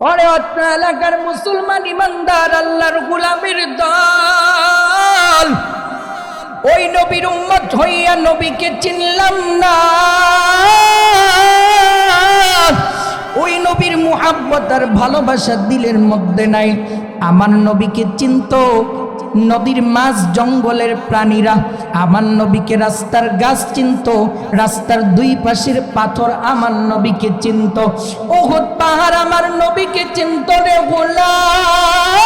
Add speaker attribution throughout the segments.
Speaker 1: ওরে অত্র এলাকার মুসলমান ইমানদার, আল্লাহর গুলামের দল। ওই নবীর উম্মত হইয়া নবীকে চিনলাম না। ওই নবীর মুহাব্বত আর ভালোবাসা দিলের মধ্যে নাই। আমার নবীকে চিনত নদীর মাছ জঙ্গলের প্রাণীরা। আমার নবীকে রাস্তার গাছ চিনত, রাস্তার দুই পাশের পাথর আমার নবীকে চিনত। ওহত পাহাড় আমার নবীকে চিনত রে গোলাম।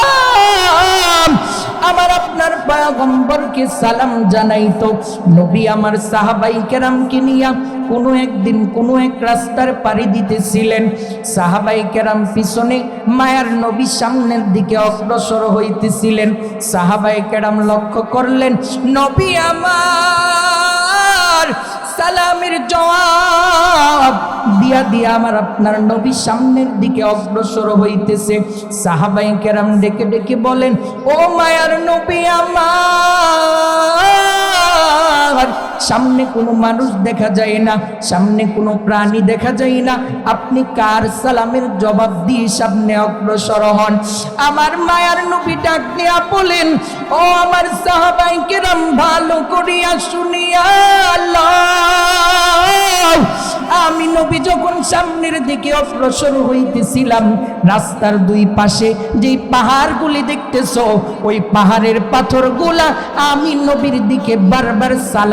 Speaker 1: আমার আপনার পয়গম্বরকে সালাম জানাইতো নবী আমার সাহাবাই কেরামকে নিয়া কোনো একদিন কোনো এক রাস্তার পাড়ি দিতেছিলেন। সাহাবাই কেরাম পিছনে মায়ার নবী সামনের দিকে অগ্রসর হইতেছিলেন। সাহাবাই কেরাম লক্ষ্য করলেন, নবী আমার সালামের জবাব দিয়া দিয়া আমার আপনার নবী সামনের দিকে অগ্রসর হইতেছে। সাহাবাই কেরাম ডেকে ডেকে বলেন, ও মায়ার নবী আমার সামনে কোনো মানুষ দেখা যায় না, সামনে কোনো প্রাণী দেখা যায় না। আপনি কার সালামের জবাব দিয়ে সামনে অগ্রসর হন? আমার মায়ার নবী ডাক দিয়া বলেন, ও আমার সাহাবাই কেরাম, ভালো করিয়া শুনিয়া আমি নবী যখন সামনের দিকে অগ্রসর হইতেছিলাম, রাস্তার দুই পাশে যেই পাহাড়গুলি দেখতেছ, ওই পাহাড়ের পাথরগুলা আমি নবীর দিকে বারবার সালাম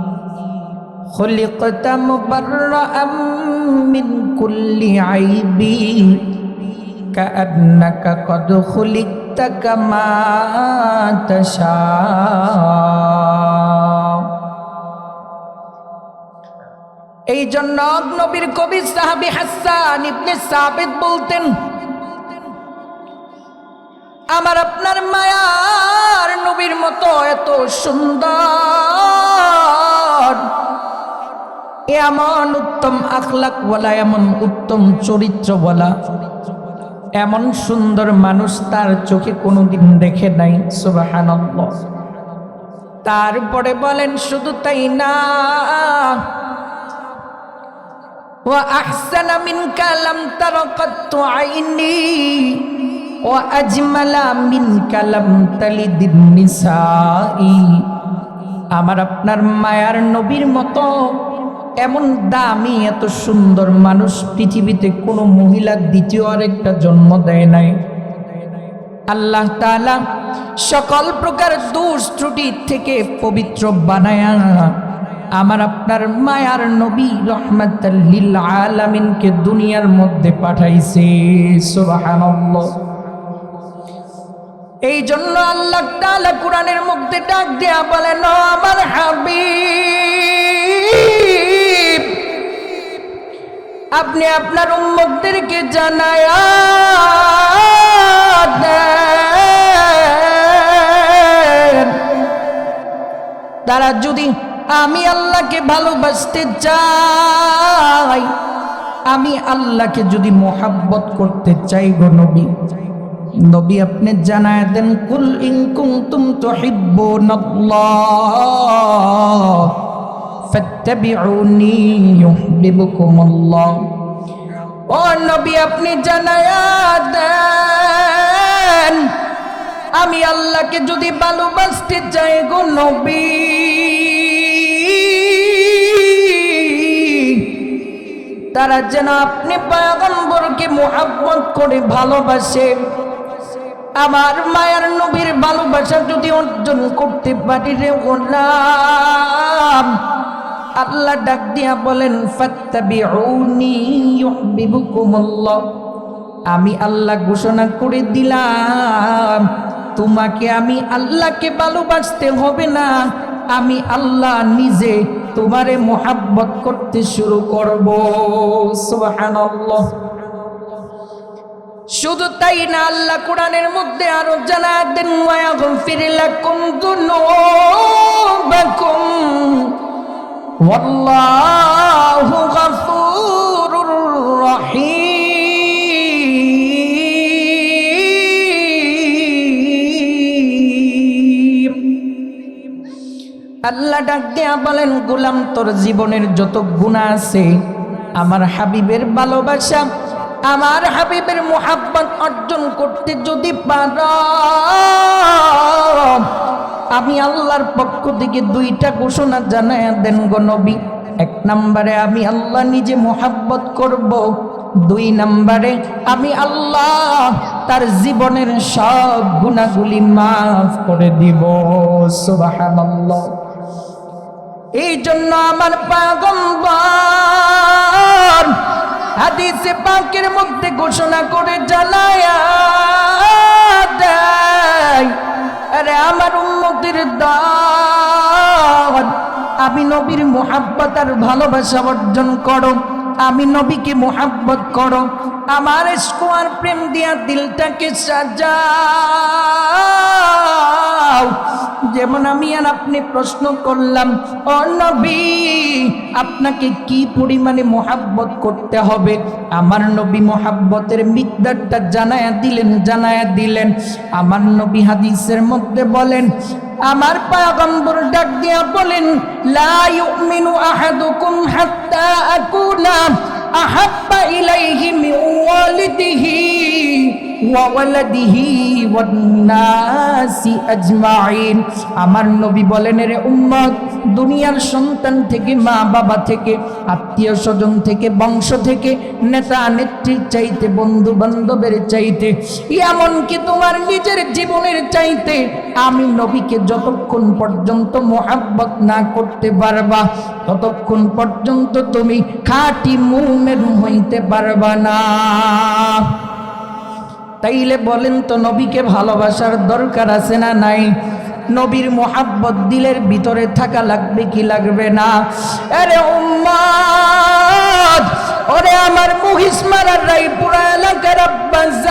Speaker 1: خلقت مبرأ من كل عيب كأنك قد خلقت كما تشاء এই জন্য নবীর কবি সাহাবি হাসান ইবনে সাবিত বলতেন আমার আপনার মায়ার নবীর মতো এত সুন্দর এমন উত্তম আখলাক বলা এমন উত্তম চরিত্র বলা এমন সুন্দর মানুষ তার চোখে কোনোদিন দেখে নাই সুবহানাল্লাহ তারপরে বলেন শুধু তাই না وأحسن منك لم تر قط عيني وأجمل منك لم تلد النساء আমার আপনার মায়ার নবীর মতো এমন দামি, এত সুন্দর মানুষ পৃথিবীতে কোনো মহিলা দ্বিতীয় আরেকটা জন্ম দেয় নাই। আল্লাহ তাআলা সকল প্রকার দোষ ত্রুটি থেকে পবিত্র বানায়া আমার আপনার মায়ার নবী রহমাতাল্লিল আলামিনকে দুনিয়ার মধ্যে পাঠাইছে। এই জন্য আল্লাহ তাআলা কোরআনের মধ্যে ডাক দেয়া বলেন, "ও আমার হাবিব আপনি আপনার উম্মতদেরকে জানায়া তারা যদি আমি আল্লাহকে ভালোবাসতে চাই, আমি আল্লাহকে যদি মোহাব্বত করতে চাই গো নবী নবী আপনি জানায় দেন, কুল ইন কুনতুম তুহিব্বুনাল্লাহ। আপনি জানায়া আমি আল্লাহকে যদি ভালোবাসতে চাই গো নবী, তারা যেন আপনি পয়গম্বরকে মোহাব্বত করে ভালোবাসে। আমার মায়ের নবীর ভালোবাসা যদি অর্জন করতে পারি রে গোলাম আল্লাহ ডাক দিয়া বলেন আমি আল্লাহ ঘোষণা করে দিলাম, তোমাকে আমি আল্লাহকে ভালোবাসতে হবে না। আমি আল্লাহ নিজে তোমারে মোহাব্বত করতে শুরু করব। সুবহানাল্লাহ। শুধু তাই না, আল্লাহ কোরআনের মধ্যে আরও জানা দেন ওয়াগফির লাকুম যুনুবাকুম ওয়াল্লাহু গফুরুর রহিম। আল্লাহ ডাক দেয়া বলেন, গোলাম, তোর জীবনের যত গুণা আছে, আমার হাবিবের ভালোবাসা, আমার হাবিবের মোহাব্বত অর্জন করতে যদি পার আমি আল্লাহর পক্ষ থেকে দুইটা ঘোষণা জানায় দেন গো নবী। এক নম্বরে, আমি আল্লাহ নিজে মোহাব্বত করব। দুই নম্বরে, আমি আল্লাহ তার জীবনের সব গুণাগুলি মাফ করে দিব। সুবহানাল্লাহ। এই জন্য আমার পাগম্বর হাদিসে পাকের মধ্যে ঘোষণা করে জানায়া আরে আমার উন্নতির দান আমি নবীর মোহাব্বত আর ভালোবাসা অর্জন করো। আমি নবীকে মোহাব্বত করো। আমার স্কোয়ার প্রেম দিয়া দিলটাকে সাজাও। যেমন আমি আর আপনি প্রশ্ন করলাম, ও নবী, আপনাকে কি পরিমাণে মোহাব্বত করতে হবে? আমার নবী মোহাব্বতের মিকদারটা জানায়া দিলেন জানায়া দিলেন। আমার নবী হাদিসের মধ্যে বলেন, আমার পাগম্বর ডাক দিয়া বলেন, লা ইউমিনু আহাদুকুম হাত্তা আকুনা আহাব্বা ইলাইহি মিন ওয়ালিদিহি। আমার নবী বলেন রে উম্মত, দুনিয়ার সন্তান থেকে, মা বাবা থেকে, আত্মীয় স্বজন থেকে, বংশ থেকে, নেতা নেত্রীর চাইতে, বন্ধু বান্ধবের চাইতে এমনকি তোমার নিজের জীবনের চাইতে আমি নবীকে যতক্ষণ পর্যন্ত মোহাব্বত না করতে পারবা, ততক্ষণ পর্যন্ত তুমি খাঁটি মুমের হইতে পারবা না। তাইলে বলেন তো নবীকে ভালোবাসার দরকার আছে না নাই? নবীর মোহাব্বত দিলের ভিতরে থাকা লাগবে কি লাগবে না? আরে উম্মাদ, ওরে আমার মহিষ মারার রাইপুরা এলাকার আব্বাজান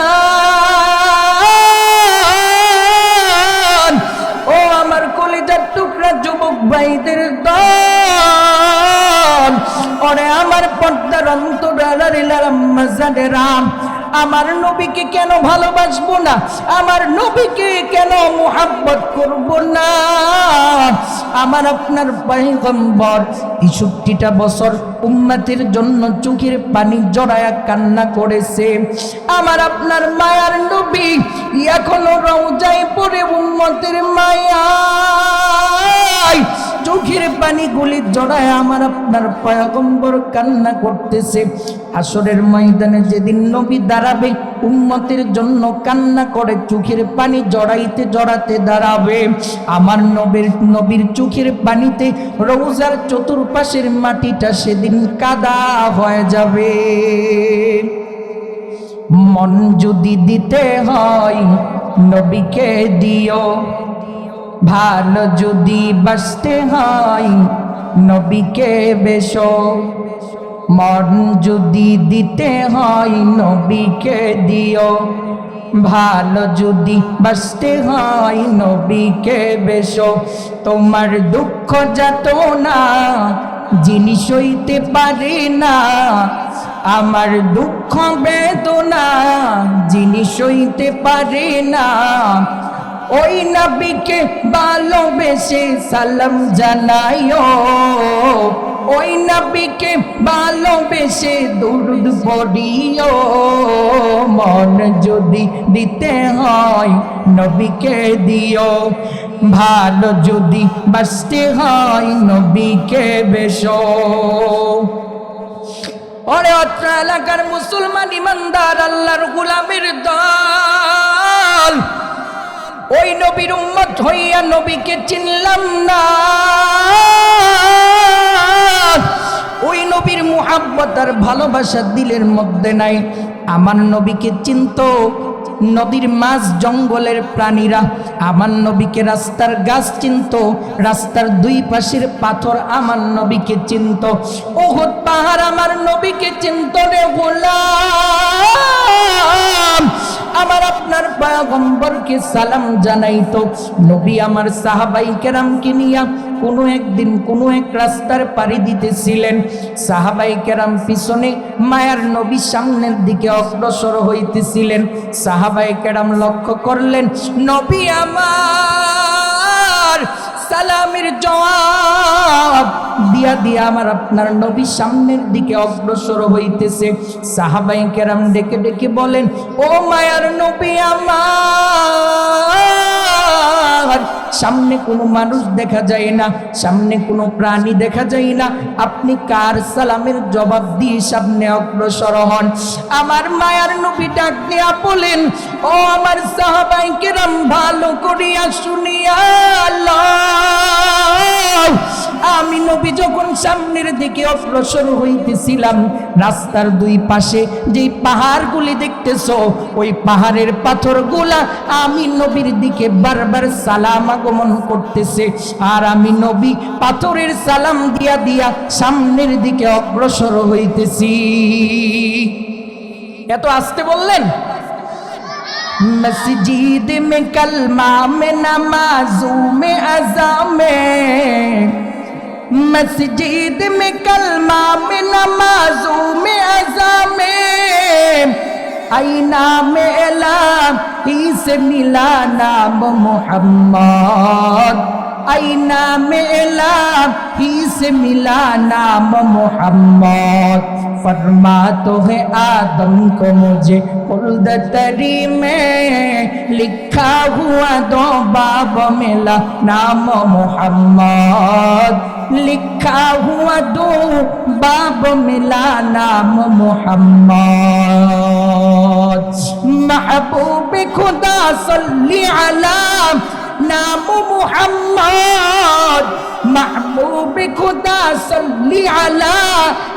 Speaker 1: ও আমার কলিজার টুকরা যুবক ভাইদের দল। ওরে আমার পর্দার অন্তরালার রাম আমার নবীকে কেন ভালোবাসবো না? আমার নবীকে কেন মোহাব্বত করব না? আমার আপনার পয়গম্বর তেষট্টিটা বছর উম্মাতের জন্য চোখের পানি জড়ায়া কান্না করেছে। আমার আপনার মায়ার নবী এখনও রওজায় পড়ে উম্মতের মায়া চোখের পানি গুলি জড়ায় আমার আপনার পয়গম্বর কান্না করতেছে। আসরের ময়দানে যেদিন নবী দাঁড়াবে, উম্মতের জন্য কান্না করে চোখের পানি জড়াইতে জড়াতে দাঁড়াবে। আমার নবীর নবীর চোখের পানিতে রৌজার চতুর্পাশের মাটিটা সেদিন কাদা হয়ে যাবে। মন যদি দিতে হয়, নবীকে দিও। ভালো যদি বাসতে হয়, নবীকে বেশো। মন যদি দিতে হয়, নবীকে দিও। ভালো যদি বাসতে হয়, নবীকে বেশো। তোমার দুঃখ যাত না জিনিস হইতে পারে না, আমার দুঃখ বেদনা জিনিস হইতে পারে না। ওই নবীকে ভালোবেসে সালাম জানাইও। ওই নবীকে ভালোবেসে দুরুদ পড়িও। মন যদি দিতে হয় নবীকে দিও। ভালো যদি বাসতে হয় নবীকে বেশো ওরে অত্র এলাকার মুসলমান ইমানদার, আল্লাহর গুলামের দল। ওই নবীর উম্মত হইয়া নবীকে চিনলাম না। ওই নবীর মুহাব্বত আর ভালোবাসা দিলের মধ্যে নাই। আমার নবীকে চিনত। নদীর মাছ, জঙ্গলের প্রাণীরা। আমার নবীকে রাস্তার গাছ চিনত। রাস্তার দুই পাশের পাথর আমার নবীকে চিনত। ওহদ পাহাড় আমার নবীকে চিন্ত রে গোলাম। আমার আপনার পয়গম্বরকে সালাম জানাইতো। নবী আমার সাহাবাই কেরামকে নিয়া কোনো একদিন কোনো এক রাস্তার পাড়ি দিতেছিলেন। সাহাবাই কেরাম পিছনে মায়ার নবী সামনের দিকে অগ্রসর হইতেছিলেন। সাহাবাই কেরাম লক্ষ্য করলেন, নবী আমার সালামের জবাব দিয়া দিয়া আমার আপনার নবী সামনের দিকে অগ্রসর হইতেছে। সাহাবাই কেরাম ডেকে ডেকে বলেন, ও মায়ার নবী আমার সামনে কোনো মানুষ দেখা যায় না, সামনে কোনো প্রাণী দেখা যায় না। আপনি কার সালামের জবাব দিয়ে সামনে অগ্রসর হন? আমার মায়ার নবী ডাক দিয়া বলেন, ও আমার সাহাবাই কেরাম, ভালো করিয়া শুনিয়া আল্লাহ। আমি নবী যখন সামনের দিকে অগ্রসর হইতেছিলাম, রাস্তার দুই পাশে যেই পাহাড়গুলি দেখতেছো, ওই পাহাড়ের পাথরগুলা আমি নবীর দিকে বারবার সালাম আগমন করতেছে। আর আমি নবী পাথরের সালাম দিয়া দিয়া সামনের দিকে অগ্রসর হইতেছি। এত আসতে বললেন? मस्जिद में कलमा में नमाजों में अजा में मस्जिद में कलमा में नमाजों में अजा में आईना में एला से मिला नाम मोहम्मद आईना में एला से मिला नाम मोहम्मद। फरमा तो है आदम को मुझे खुल्द तरी में लिखा हुआ दो बाब मिला, नाम मोहम्मद। लिखा हुआ दो बाब मिला, नाम मोहम्मद। महबूब खुदा सल्ली अला নাম মুহাম্মদ। মাহবুবে খোদা সল্লি আলা।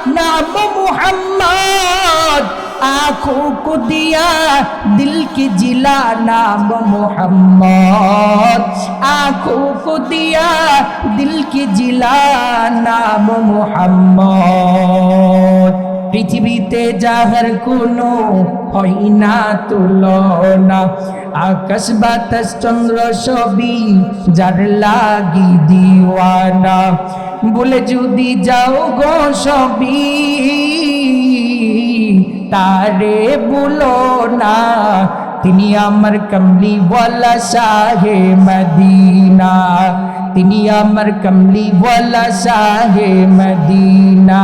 Speaker 1: নামু মুহাম্মদ। আখো কো দিয়া দিল কি জিলা। নাম মোহাম্মদ। আখো কো দিয়া দিল কি জিলা। নাম মোহাম্মদ। পৃথিবীতে যাহার কোনো হয় না, তুলনা। আকাশ, বাতাস, চন্দ্র সবই যার লাগি দিওয়ানা। বলে যদি যাও গো সবই, তারে বলো না, তিনি আমার কমলি ওয়ালা শাহে মদিনা। তিনি আমার কমলি ওয়ালা শাহে মদিনা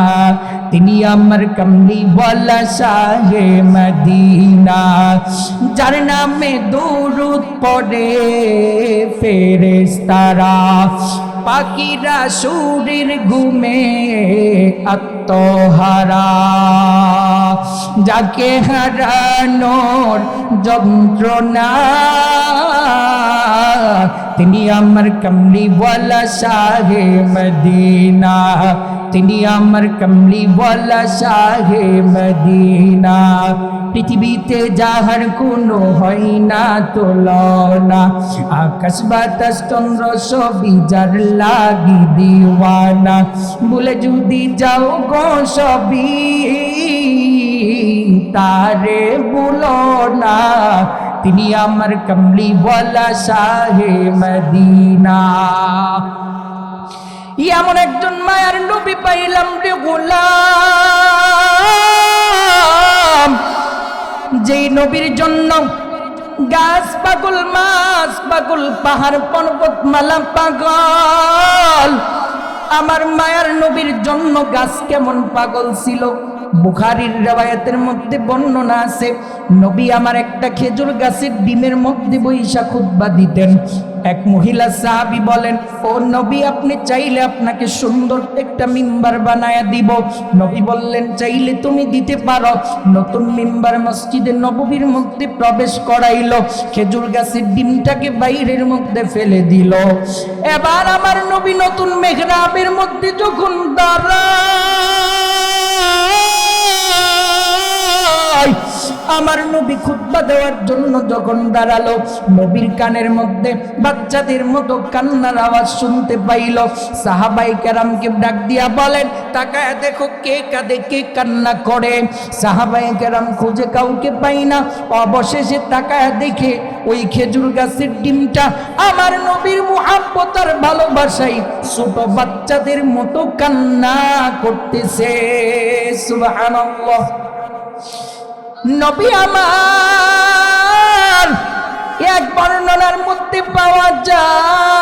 Speaker 1: তিনি আমার কমলি ওয়ালা শাহে মদিনা যার নামে দৌরুদ পড়ে ফেরেস্তারা পাখিরা সুরের ঘুমে আত্মহারা যাকে হারানোর যন্ত্রণা তিনি আমার কমলিওয়ালা শাহে মদিনা। তিনি আমার কমলিওয়ালা শাহে মদিনা। পৃথিবীতে যাহার কোনো হয় না তুলনা। আকাশ বাতাস, চন্দ্র সবই যার লাগি দিওয়ানা। বলে যদি যাও গো সবই, তারে বলো না। তিনি আমার কমলি বলা শাহে মদিনা। এমন একজন মায়ার নবী পাইলাম রে গোলাম, যেই নবীর জন্য গাছ পাগল, মাছ পাগল, পাহাড়, পর্বত, মালা পাগল। আমার মায়ার নবীর জন্য গাছ কেমন পাগল ছিল? বুখারির রেওয়ায়তের মধ্যে বর্ণনা আছে, নবী আমার একটা খেজুর গাছের ডিমের মধ্যে বৈশা খুতবা দিতেন। এক মহিলা সাহাবি বলেন, ও নবী, আপনি চাইলে আপনাকে সুন্দর একটা মিম্বার বানায়া দিব। নবী বললেন, চাইলে তুমি দিতে পারো। নতুন মিম্বার মসজিদে নববীর মধ্যে প্রবেশ করাইল, খেজুর গাছের ডিমটাকে বাইরের মধ্যে ফেলে দিল। এবার আমার নবী নতুন মেঘরাবের মধ্যে যখন দাঁড়ায় আমার নবী খুতবা দেওয়ার জন্য যখন দাঁড়াল, নবীর কানের মধ্যে বাচ্চাদের মতো কান্নার আওয়াজ শুনতে পাইল। সাহাবাই কেরামকে ডাক দিয়া বলেন, তাকায় দেখো কে কাঁদে, কে কান্না করে। সাহাবাই কেরাম খুঁজে কাউকে পাই না। অবশেষে তাকায় দেখে ওই খেজুর গাছের ডিমটা আমার নবীর মুহাব্বতার ভালোবাসাই ছোট বাচ্চাদের মতো কান্না করতেছে। সুবহানাল্লাহ। নবী আমার, এক বর্ণনার মধ্যে পাওয়া যায়,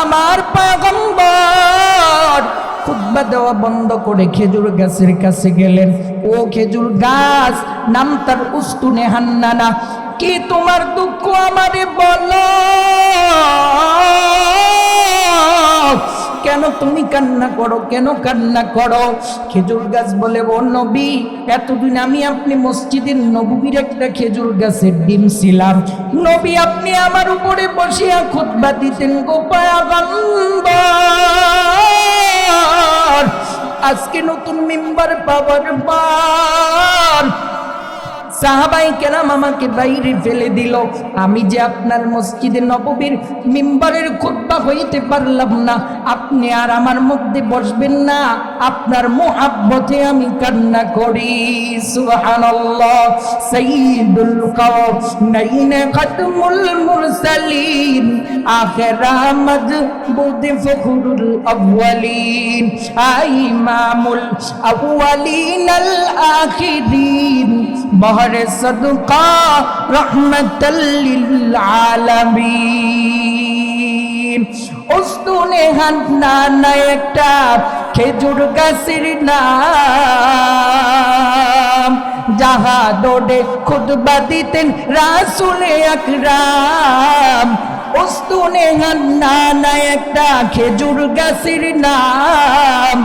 Speaker 1: আমার পাগম্বর খুতবা দেওয়া বন্ধ করে খেজুর গাছের কাছে গেলেন। ও খেজুর গাছ, নাম তার উস্তুনে হান্নানা কি তোমার দুঃখ আমারে বলো? কেন তুমি কান্না করো? কেন কান্না করো? খেজুর গাছ বলে, ও নবী, এতদিন আমি আপনি মসজিদের নবীর একটা খেজুর গাছের ডিম ছিলাম। নবী, আপনি আমার উপরে বসিয়া খুতবা দিতেন গোপায়াগম্বর আজকে নতুন মেম্বার পাওয়ার পর সাহাবাই কেরাম আমাকে বাইরে ফেলে দিল। আমি যে আপনার মসজিদে নববীর মিম্বারের খুতবা হইতে পারলাম না, আপনি আর আমার মধ্যে বসবেন না। আপনার মোহাব্বতে আমি কান্না করি। সুবহানাল্লাহ। আখিরিন। বহর সদকা রহমতাল্লিল উস্তুনে হান্নানা একটা খেজুর গাছের নাম। যাহা দোডে খুতবা দিতেন রাসুলে আকরাম। উস্তুনে হান্নানা একটা খেজুর গাছের নাম।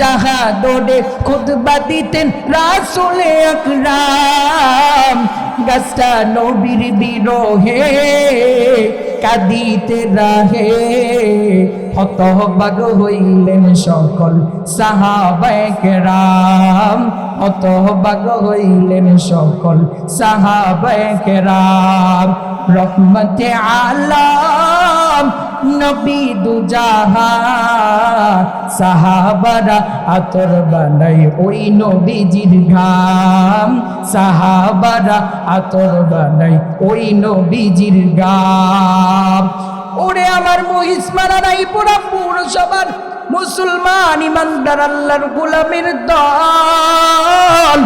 Speaker 1: যাহা দোডে খুতবা দিতেন রাসুলে আকরাম। গাছটা নবীর বিরোহে কাদিতে রাহে। হতবাগ হইলেন সকল সাহাবায়ে কেরাম হতবাগ হইলেন সকল সাহাবায়ে কেরাম রহমতে আলাম নবী দুজাহান সাহাবারা আতর বানাই ওই নবীজির ঘাম। সাহাবারা আতর বানাই ওই নবীজির গাম ওরে আমার মহিষ মারা নাই পুরা পৌরসভার মুসলমান ইমানদার আল্লাহর গোলামের দল।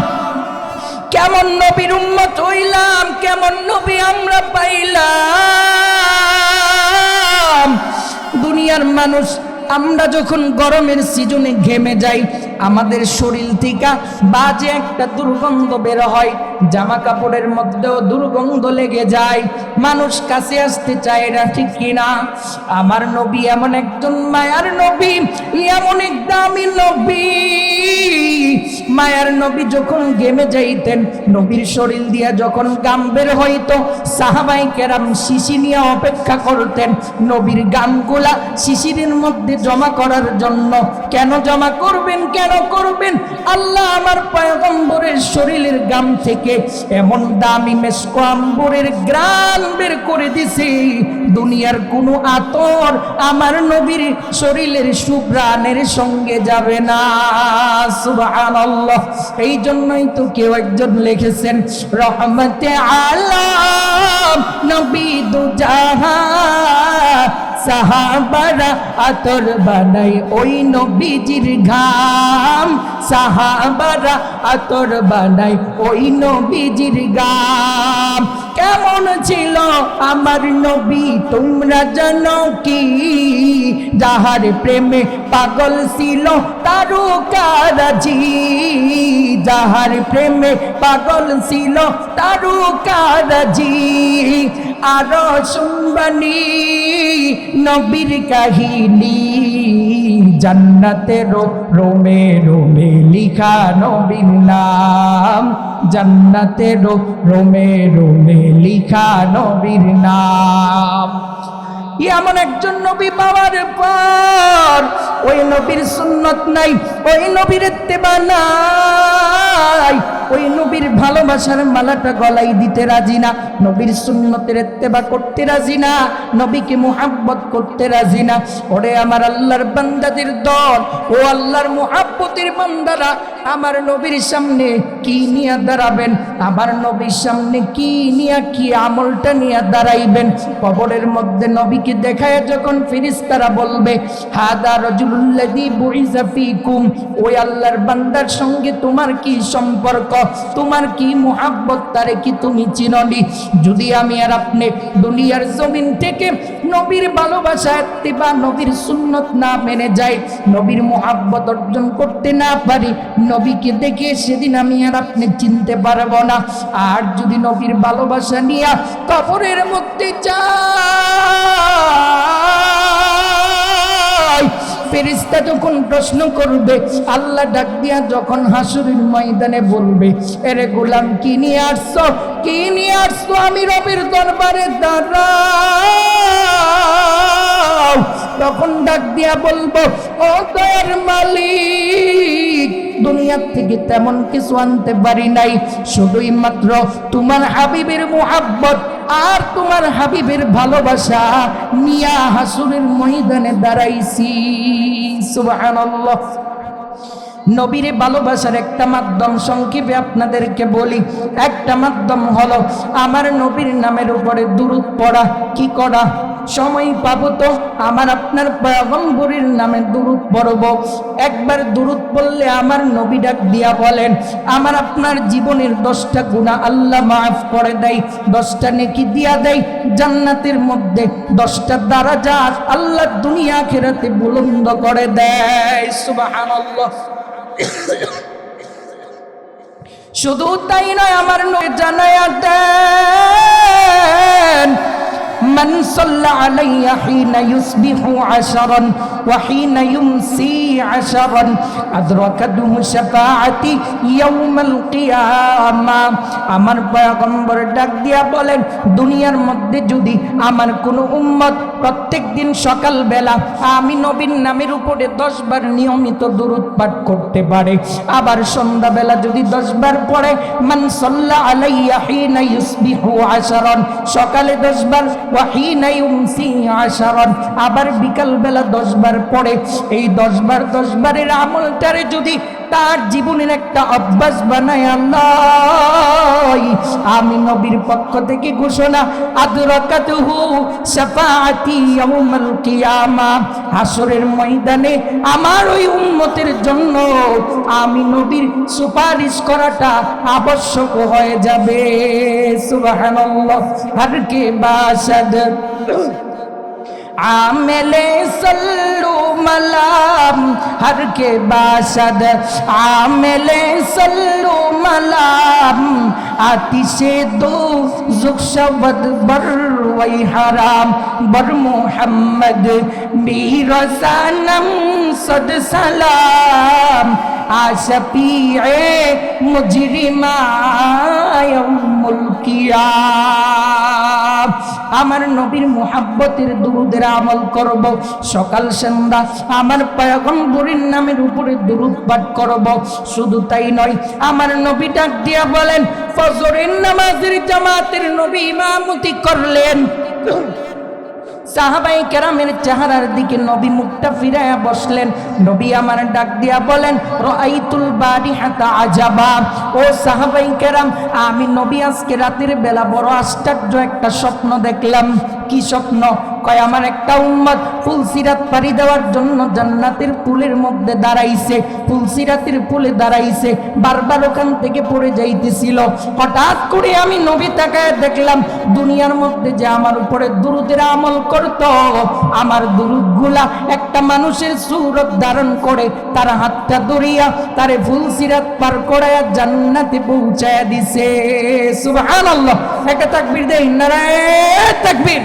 Speaker 1: কেমন নবীর উম্মত হইলাম, কেমন নবী আমরা পাইলাম। দুনিয়ার মানুষ আমরা যখন গরমের সিজনে ঘেমে যাই, আমাদের শরীর থেকে বাজে একটা দুর্গন্ধ বের হয় জামা কাপড়ের মধ্যেও দুর্গন্ধ লেগে যায়। মানুষ কাছে আসতে চায় না, ঠিক কিনা আমার নবী এমন একজন মায়ার নবী, এমন এক দামি নবী। মায়ার নবী যখন গেমে যাইতেন, নবীর শরীর দিয়া যখন গাম বের হইতো, সাহাবাই কেরাম শিশি নিয়ে অপেক্ষা করতেন। নবীর গামগুলা শিশিরের মধ্যে জমা করার জন্য। কেন জমা করবেন, কেন করবেন? আল্লাহ আমার পয়গম্বরের শরীরের গাম থেকে এমন দামি মেসকো আম্বরের গ্রাম বের করে দিছে। দুনিয়ার কোনো আতর আমার নবীর শরীরের সুগ্রানের সঙ্গে যাবে না। সুবহানাল্লাহ। এই জন্যই তো কেউ একজন লিখেছেন, রহমতে আলাম নবী দুজাহান সাহাবারা আতর বানাই ওই নবীজির ঘাম। সাহাবারা আতর বানাই ওই নবীজির গাম ছিল আমার নবী, তোমরা জানো কি? যাহার প্রেমে পাগল ছিল তারুকারাজি যাহার প্রেমে পাগল ছিল তারুকারাজি আরও শুনবানি নবীর কাহিনী। জান্নাতের রোমে রোমে লিখা নবীর নাম। জান্নাতে রোমে রোমে লিখা নবীর নাম। এমন একজন নবী পাওয়ার পর ওই নবীর সুন্নত নাই, ওই নবীর তেবা নাই, ওই নবীর ভালোবাসার মালাটা গলাই দিতে রাজি না, নবীর সুন্নতের এত্তেবা করতে রাজি না, নবীকে মোহাব্বত করতে রাজি না। ওরে আমার আল্লাহর বান্দাদের দল, ও আল্লাহর মোহাব্বতের বান্দারা আমার নবীর সামনে কি নিয়ে দাঁড়াবেন? আমার নবীর সামনে কি নিয়ে, কি আমলটা নিয়ে দাঁড়াইবেন? কবরের মধ্যে নবীকে দেখায় যখন ফিরিস্তারা বলবে, হাদা রজুল্লাদি ওই আল্লাহর বান্দার সঙ্গে তোমার কি সম্পর্ক? তোমার কি মোহাব্বত? তারে কি তুমি চিননি? যদি আমি আর আপনি দুনিয়ার জমিন থেকে নবীর ভালোবাসা বা নবীর সুন্নত না মেনে যাই, নবীর মোহাব্বত অর্জন করতে না পারি নবীকে দেখে সেদিন আমি আর আপনি চিনতে পারব না। আর যদি নবীর ভালোবাসা নিয়ে কবরের মধ্যে যাই ফেরিস্তা যখন প্রশ্ন করবে, আল্লাহ ডাক দিয়া যখন হাসুরের ময়দানে বলবে, এরে গোলাম, কি নিয়ে আসছো? কি নিয়ে আসছো? আমি রবির দরবারে দাঁড়াও। তখন ডাক দিয়া বলব, ও দয়ার মালিক দুনিয়ার থেকে তেমন কিছু আনতে পারি নাই। শুধুই মাত্র তোমার হাবিবের মোহাব্বত আর তোমার হাবিবের ভালোবাসা নিয়া হাসুরের ময়দানে দাঁড়াইছি। সুবহানাল্লাহ। নবীরে ভালোবাসার একটা মাধ্যম সংক্ষেপে আপনাদেরকে বলি। একটা মাধ্যম হলো আমার নবীর নামের উপরে দূরত পড়া। কি করা? সময় পাবো তো আমার আপনার পয়গম্বরীর নামে দুরুদ পড়ব। একবার দুরুদ পড়লে আমার নবী ডাক দিয়া বলেন, আমার আপনার জীবনের দশটা গুণা আল্লাহ মাফ করে দেয়, দশটা নেকি দিয়া দেয়, জান্নাতের মধ্যে দশটা দ্বারা যা আল্লাহ দুনিয়া খেরাতে বুলন্দ করে দেয়। সুবহানাল্লাহ। শুধু তাই নয়, আমার নয় জানায়া দেন من صلى علي حين يصبح عشرا وحين يمسي عشرا أدركته شفاعتي يوم القيامة আমার পয়গম্বর ডাক দিয়া বলেন দুনিয়ার মধ্যে যদি আমার কোনো উম্মত প্রত্যেক দিন সকালবেলা আমি নবীন নামের উপরে দশবার নিয়মিত দূরত পাঠ করতে পারে আবার সন্ধ্যাবেলা যদি দশবার পড়ে মান সাল্লা আলাইয়া হিনা ইউসবিহু আশারান সকালে দশবার ওয়াহিনা ইউমসি আশারান আবার বিকালবেলা দশবার পড়ে। এই দশবার দশবারের আমলটারে যদি তার জীবনের একটা অভ্যাস বানায় আল্লাহ। আমি নবীর পক্ষ থেকে ঘোষণা, আদরাকাতুহু শাফাআতি ইয়াউমাল কিয়ামা। হাসরের ময়দানে আমার ওই উম্মতের জন্য আমি নবীর সুপারিশ করাটা আবশ্যক হয়ে যাবে। সুবহানাল্লাহ। হর কে বাসাদ। আমেলে সল্লু মালাম হরকে বাসদ আমেলে সল্লু মালাম আতিশে দো যুকশবদ বর ওয়াই হারাম বর মোহাম্মদ বীর সানম সদ সালাম আশপিয়ে মুজরিমায়ুল আমার নবীর মুহাব্বতের দুরুদের আমল করব, সকাল সন্ধ্যা। আমার পয়গম্বরীর নামের উপরে দুরুদ পাঠ করব, শুধু তাই নয়, আমার নবী ডাক দিয়া বলেন, ফজরের নামাজের জামাতের নবী মামতি করলেন। সাহাবাই কেরামের চেহারার দিকে নবী মুখটা ফিরাইয়া বসলেন। নবী আমার ডাক দিয়া বলেন রাইতুল বাড়ি হাতা আজাবা। ও সাহাবাই কেরাম, আমি নবী আজকে রাতের বেলা বড় আশ্চর্য একটা স্বপ্ন দেখলাম। কি স্বপ্ন? কয়, আমার একটা উম্মত ফুলসিরাত পাড়ি দেওয়ার জন্য জান্নাতের পুলের মধ্যে দাঁড়াইছে ফুলসিরাতের পুলে দাঁড়াইছে, বারবার ওখান থেকে পড়ে যাইতেছিল। হঠাৎ করে আমি নবী তাকায় দেখলাম, দুনিয়ার মধ্যে যে আমার উপরে দুরুদের আমল করত, আমার দুরুদগুলা একটা মানুষের সুরত ধারণ করে, তার হাতটা দরিয়া তারে ফুলসিরাত পার করায়া জান্নাতে পৌঁছায়া দিছে। সুবহানাল্লাহ। একটা তাকবীর দেই, নারায়ে তাকবীর।